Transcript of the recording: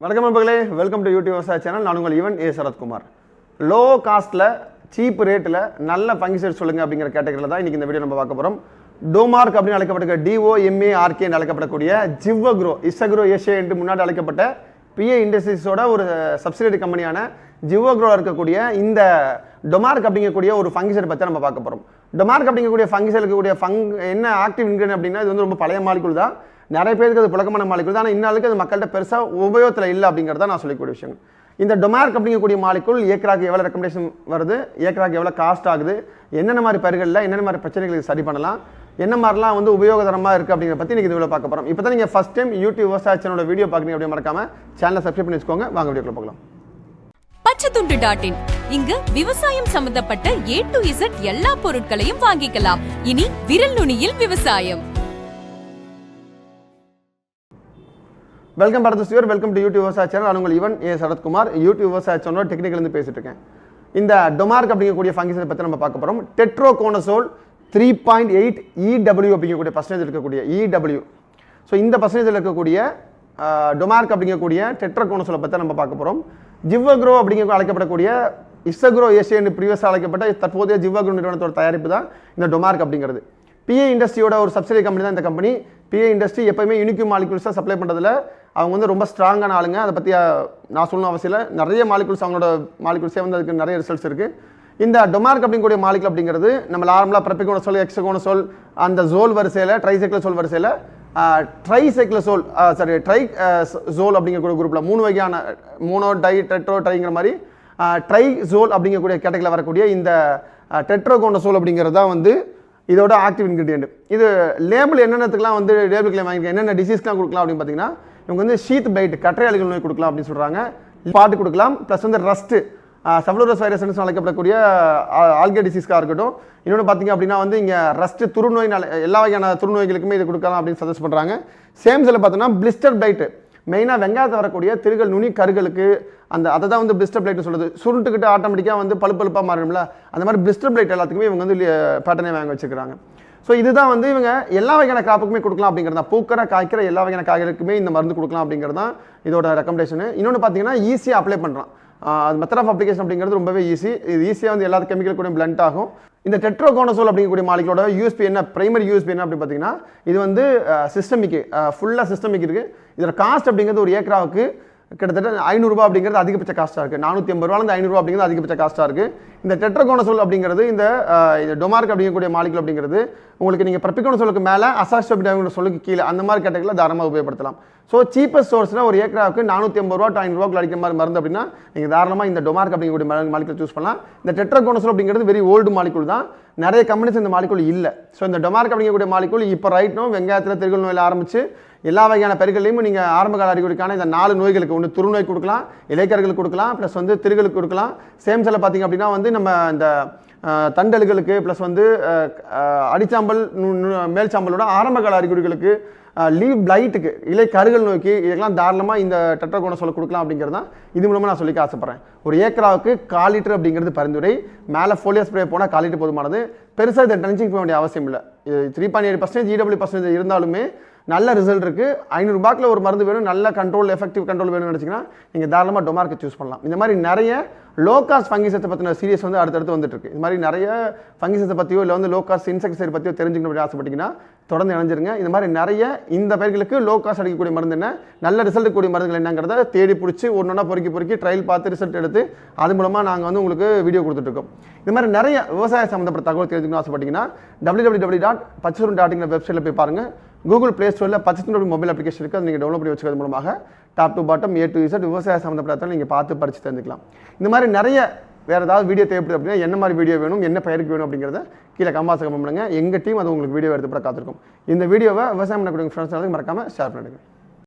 வணக்கம் நண்பர்களே welcome to YouTube விவசாய சேனல் நான் உங்கள் ஈவன் ஏ. சரத்குமார். லோ காஸ்ட்டில் சீப் ரேட்டில் நல்ல பங்கிசைட் சொல்லுங்க அப்படிங்கிற கேட்டகரியில் தான் இன்றைக்கி இந்த வீடியோ நம்ம பார்க்க போகிறோம் டோமார்க் அப்படின்னு அழைக்கப்பட்ட டிஓஎம்ஏ ஆர்கே என்று அழைக்கப்படக்கூடிய ஜிவ்வக்ரோ இசக்ரோ ஏஷியா என்று முன்னாடி அழைக்கப்பட்ட பிஏ இண்டஸ்ட்ரீஸோட ஒரு சப்சிடரி கம்பெனியான ஜிவோக்ரோவில் இருக்கக்கூடிய இந்த டொமார்க் அப்படிங்கக்கூடிய ஒரு ஃபங்கிசைட் பற்றி நம்ம பார்க்க போகிறோம் டொமார்க் அப்படிங்கக்கூடிய ஃபங்கிசைட் இருக்கக்கூடிய ஃபங் என்ன ஆக்டிவ் இன்க்ரீடியன் அப்படின்னா இது வந்து ரொம்ப பழைய மாலிகுல் தான். நிறைய பேருக்கு அது புழக்கமான மாலிகுல் தான் ஆனால் அது மக்கள்கிட்ட பெருசாக உபயோகத்தில் இல்லை அப்படிங்கிறத நான் சொல்லக்கூடிய விஷயம் இந்த டொமார்க் அப்படிங்கக்கூடிய மாலிக்குள் ஏக்கராக்கு எவ்வளோ ரெக்கமெண்டேஷன் வருது? ஏக்கராக்கு எவ்வளோ காஸ்ட் ஆகுது? என்னென்ன மாதிரி பயிர்களில் என்னென்ன மாதிரி பிரச்சனைகளுக்கு சரி பண்ணலாம்? என்ன மாதிரிலாம் வந்து உபயோகதரமாக இருக்குது அப்படிங்கிற பற்றி நீங்கள் இவ்வளோ பார்க்க போகிறோம் இப்போ தான் நீங்கள் ஃபஸ்ட் டைம் யூடியூப் விவசாய சேனலோட வீடியோ பார்க்குறீங்க அப்படியே மறக்காம சேனலை சப்ஸ்கிரைப் பண்ணி வச்சுக்கோங்க. வாங்க வீடியோக்குள்ள பார்க்கலாம் பச்சைத்துண்டு டாட் இன் இங்கு விவசாயம் சம்பந்தப்பட்ட ஏ டு இசட் எல்லா பொருட்களையும் வாங்கிக்கலாம். இனி விரல் நுனியில் விவசாயம். வெல்கம் பரத சிவர் வெல்கம் டு யூடியூப் விவசாய சேனல் நான் உங்கள் ஈவன் ஏ சரத்குமார் யூடியூப் விவசாய சேனலோட டெக்னிக்கலேருந்து பேசிட்டு இருக்கேன். இந்த டொமார்க் அப்படிங்கக்கூடிய ஃபங்கிசனை பற்றி நம்ம பார்க்க போகிறோம் tetraconazole three point eight EW அப்படிங்கக்கூடிய பர்சன்டேஜ் இருக்கக்கூடிய இடபிள்யூ ஸோ இந்த பர்சன்டேஜில் இருக்கக்கூடிய டொமார்க் அப்படிங்கக்கூடிய டெட்ரோகோனசோலை பற்றி நம்ம பார்க்க போகிறோம் ஜிவ்வக்ரோ அப்படிங்க அழைக்கப்படக்கூடிய இசக்ரோ ஏஷியன் ப்ரீவியஸாக அழைக்கப்பட்ட தற்போதைய ஜிவ்வக்ரோ நிறுவனத்தோட தயாரிப்பு தான் இந்த டொமார்க் அப்படிங்கிறது. பிஏ இண்டஸ்ட்ரியோட ஒரு சப்சிடி கம்பெனி தான் இந்த கம்பெனி பிஏ இண்டஸ்ட்ரி எப்பயுமே யூனிக்யூ மாலிகுல்ஸாக சப்ளை பண்ணுறதுல அவங்க வந்து ரொம்ப ஸ்ட்ராங்கான ஆளுங்க. அதை பற்றி நான் சொல்லணும் அவசியம் இல்லை. நிறைய மாலிகுல்ஸ் அவங்களோட மாலிகுல்ஸே வந்து அதுக்கு நிறைய ரிசல்ட்ஸ் இருக்குது இந்த டொமார்க் அப்படிங்கக்கூடிய மாலிகுல் அப்படிங்கிறது நம்ம நார்மலாக பிரப்பிகோன சொல் எக்ஸகோன சொல் அந்த ஜோல் வரிசையில் ட்ரைசைக்கிள் சொல் வரிசையில் ட்ரைசைக்கிள் சோல் சாரி ட்ரை ஜோல் அப்படிங்கக்கூடிய குரூப்பில் மூணு வகையான மூணோ டை டெட்ரோ ட்ரைங்கிற மாதிரி ட்ரை ஜோல் அப்படிங்கக்கூடிய கேட்டகரியில் வரக்கூடிய இந்த டெட்ரோகோன சோல் அப்படிங்கிறது தான் வந்து இதோட ஆக்டிவ் இன்கிரிடியன்ட் இது லேபிள் என்னென்னத்துக்குலாம் வந்து லேபிள் கிளைம் வாங்கி என்னென்ன டிசீஸ்லாம் கொடுக்கலாம் அப்படின்னு பார்த்தீங்கன்னா இவங்க வந்து ஷீத் பைட் கற்றையாளிகள் நோய் கொடுக்கலாம் அப்படின்னு சொல்கிறாங்க பாட்டு கொடுக்கலாம் ப்ளஸ் வந்து ரஸ்ட்டு சப்ளோரஸ் வைரஸ்னு அழைக்கப்படக்கூடிய ஆல்கே டிசீஸ்க்காக இருக்கட்டும். இன்னொன்று பார்த்தீங்க அப்படின்னா வந்து இங்கே ரஸ்ட் துருநோய் எல்லா வகையான துருநோய்களுக்குமே இது கொடுக்கலாம் அப்படின்னு சஜஸ்ட் பண்ணுறாங்க சேம் சில பார்த்தோன்னா பிளிஸ்டர் பிளைட்டு மெயினாக வெங்காயத்தை வரக்கூடிய திருகள் நுனி கருகளுக்கு அந்த அதை தான் வந்து பிளிஸ்டர் பிளைட்னு சொல்லுது சுருட்டுக்கிட்டு ஆட்டோமேட்டிக்காக வந்து பழுப்பு பழுப்பாக மாறிடும்ல. அந்த மாதிரி பிளிஸ்டர் பிளைட் எல்லாத்துக்குமே இவங்க வந்து பேட்டர்னே வாங்கி வச்சுக்கிறாங்க ஸோ இதுதான் வந்து இவங்க எல்லா வகையான கிராப்புக்குமே கொடுக்கலாம் அப்படிங்கிறது தான் பூக்கிற காய்க்கிற எல்லா வகையான காய்களுக்குமே இந்த மருந்து கொடுக்கலாம் அப்படிங்கிறது தான் இதோட ரெக்கமெண்டேஷன் இன்னொன்று பார்த்தீங்கன்னா ஈஸியாக அப்ளை பண்ணுறான் அது மெத்தட் ஆஃப் அப்ளிகேஷன் அப்படிங்கிறது ரொம்பவே ஈஸி இது ஈஸியாக வந்து எல்லா கெமிக்கல் கூட பிளண்ட் ஆகும். இந்த டெட்ரோகோனசோல் அப்படிங்கக்கூடிய மாலிகளோட யூஎஸ்பி என்ன பிரைமரி யூஎஸ்பி என்ன அப்படின்னு பார்த்தீங்கன்னா இது வந்து சிஸ்டமிக்கு ஃபுல்லாக சிஸ்டமிக் இருக்குது இதோட காஸ்ட் அப்படிங்கிறது ஒரு ஏக்கராவுக்கு கிட்டத்தட்ட ஐநூறுரூபா அப்படிங்கிறது அதிகபட்ச காஸ்ட்டாக இருக்குது நானூற்றி ஐம்பது ரூபாலேருந்து ஐநூறுரூவா அப்படிங்கிறது அதிகபட்ச காஸ்ட்டாக இருக்குது இந்த டெட்ரகோனசோல் அப்படிங்கிறது இந்த டொமார்க் அப்படிங்கக்கூடிய மாலிகள் அப்படிங்கிறது உங்களுக்கு நீங்கள் பிரப்பிகோனசோலுக்கு மேலே அசாஸ்டபிள் சொல்லுக்கு கீழே அந்த மாதிரி கேட்டகரியில் தாராளமாக உபயோகப்படுத்தலாம். ஸோ சீப்பஸ்ட் சோர்ஸ்னால் ஒரு ஏக்கராவுக்கு நானூற்றி ஐம்பது ரூபா ஐநூறுரூவா அடிக்கிற மாதிரி மருந்து அப்படின்னா நீங்கள் தாராளமாக இந்த டொமார்க் அப்படிங்கக்கூடிய மாலிகுல் சூஸ் பண்ணலாம். இந்த டெட்ரகோனசோல் அப்படிங்கிறது வெரி ஓல்டு மாலிகுல் தான். நிறைய கம்பெனிஸ் இந்த மாலிகுல் இல்லை. ஸோ இந்த டொமார்க் அப்படிங்கக்கூடிய மாலிகுல் இப்போ ரைட்டும் வெங்காயத்தில் திருகல் நோயில் ஆரம்பிச்சு எல்லா வகையான பயிர்களையும் நீங்கள் ஆரம்ப கால அறிகுறிக்கான இந்த நாலு நோய்களுக்கு ஒன்று துருநோய் கொடுக்கலாம் இலைக்கர்களுக்கு கொடுக்கலாம் ப்ளஸ் வந்து திருகளுக்கு கொடுக்கலாம். சேம் சில பார்த்தீங்க அப்படின்னா வந்து நம்ம இந்த தண்டல்களுக்கு ப்ளஸ் வந்து அடிச்சாம்பல் மேல் சாம்பலோட அறிகுறிகளுக்கு லீவ் பிளைட்டுக்கு இலை கருகள் நோக்கி இதெல்லாம் தாராளமாக இந்த டெட்ரகோன சொல்ல கொடுக்கலாம் அப்படிங்கிறது தான் இது மூலமாக நான் சொல்லிக்க ஆசைப்பட்றேன். ஒரு ஏக்கராவுக்கு கால் லிட்டர் அப்படிங்கிறது பரிந்துரை. மேலே ஃபோலியோ ஸ்ப்ரே போனால் கால் லிட்டர் போதுமானது. பெருசாக இதை டென்சிங் போக வேண்டிய அவசியம் இல்லை. இது three point eight percentage EW percentage இருந்தாலுமே நல்ல ரிசல்ட் இருக்குது ஐநூறுபாக்கில் ஒரு மருந்து வேணும். நல்ல கண்ட்ரோல் எஃபெக்டிவ் கண்ட்ரோல் வேணும்னு நினச்சிங்கன்னா நீங்கள் தாராளமாக டொமார்க்கை சூஸ் பண்ணலாம். இந்த மாதிரி நிறைய லோ காஸ்ட் ஃபங்கிசத்தை பற்றின சீரியஸ் வந்து அடுத்தடுத்து வந்துட்டுருக்கு இது மாதிரி நிறைய ஃபங்கிசத்தை பற்றியோ இல்லை வந்து லோ காஸ்ட் இன்செக்டிசைட் பற்றியோ தெரிஞ்சுக்கணும் அப்படின்னு ஆசைப்பட்டீங்கன்னா தொடர்ந்து இணைஞ்சிருங்க. இந்த மாதிரி நிறைய இந்த பயிர்களுக்கு லோ காஸ்ட் அடிக்கக்கூடிய மருந்து என்ன? நல்ல ரிசல்ட் கூடிய மருந்துகள் என்னங்கிறத தேடி பிடிச்சி ஒன்று ஒன்றா பொறுக்கி பொறுக்கி ட்ரையல் பார்த்து ரிசல்ட் எடுத்து அது மூலமாக நாங்கள் வந்து உங்களுக்கு வீடியோ கொடுத்துட்ருக்கோம் இது மாதிரி நிறைய விவசாய சம்மந்தப்பட்ட தகவல் தெரிஞ்சுக்கணும் ஆசைப்பட்டீங்கன்னா டபிள்யூ டபிள்யூ டபிள்யூ டாட் பச்சூர் டாட் இங்கிற வெப்சைட்டில் போய் பாருங்கள் கூகுள் ப்ளே ஸ்டோரில் பச்சத்தினுடைய மொபைல் அப்ளிகேஷன் இருக்குது அதை நீங்கள் டவுன்லோட் பண்ணி வச்சுக்கிறது மூலமாக top to bottom A to Z விவசாய சம்மந்தப்பட்ட நீங்கள் பார்த்து படித்து தெரிஞ்சுக்கலாம். இந்த மாதிரி நிறைய வேறு ஏதாவது வீடியோ தேவைப்படுது அப்படின்னா என்ன மாதிரி வீடியோ வேணும் என்ன பயிருக்கு வேணும் அப்படிங்கிறத கீழே கம்பாச கம்பம் பண்ணுங்கள் எங்கள் டீம் அது உங்களுக்கு வீடியோ எடுத்து கூட காத்திருக்கும். இந்த வீடியோவை விவசாயம் பண்ணக்கூடிய ஃப்ரெண்ட்ஸ் மறக்காமல் ஷேர் பண்ணிடுங்க.